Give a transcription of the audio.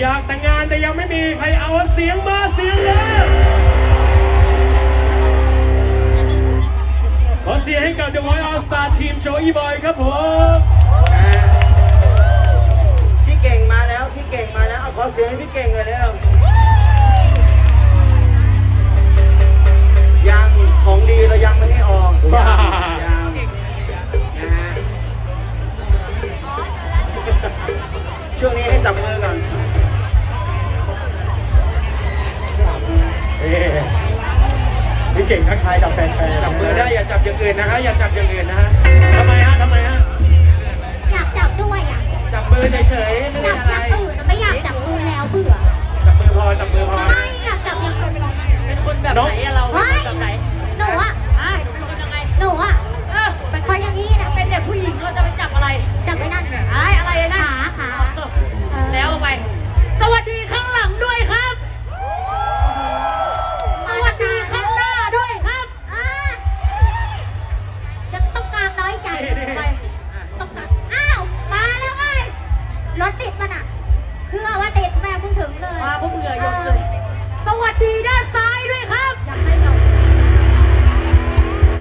อยากแต่งงานแต่ยังไม่มีใครเอาเสียงมาเสียงเลยขอเสียงให้กับ The Voice All Star Team โจอีบอยครับผมพี่เก่งมาแล้วพี่เก่งมาแล้วขอเสียงให้พี่เก่งเลยเร็วยังของดีเรายังไม่ให้ออกยังนะฮะช่วงนี้ให้จับมือก่อน พี่เก่งทักทายกับแฟนๆจับมือได้อย่าจับอย่างอื่นนะฮะอย่าจับอย่างอื่นนะฮะทำไมฮะทำไมฮะอยากจับด้วยอะ จับมือเฉยๆไม่จัได้บอะไร มาพวกเหงื่อหยกเลย สวัสดีด้านซ้าย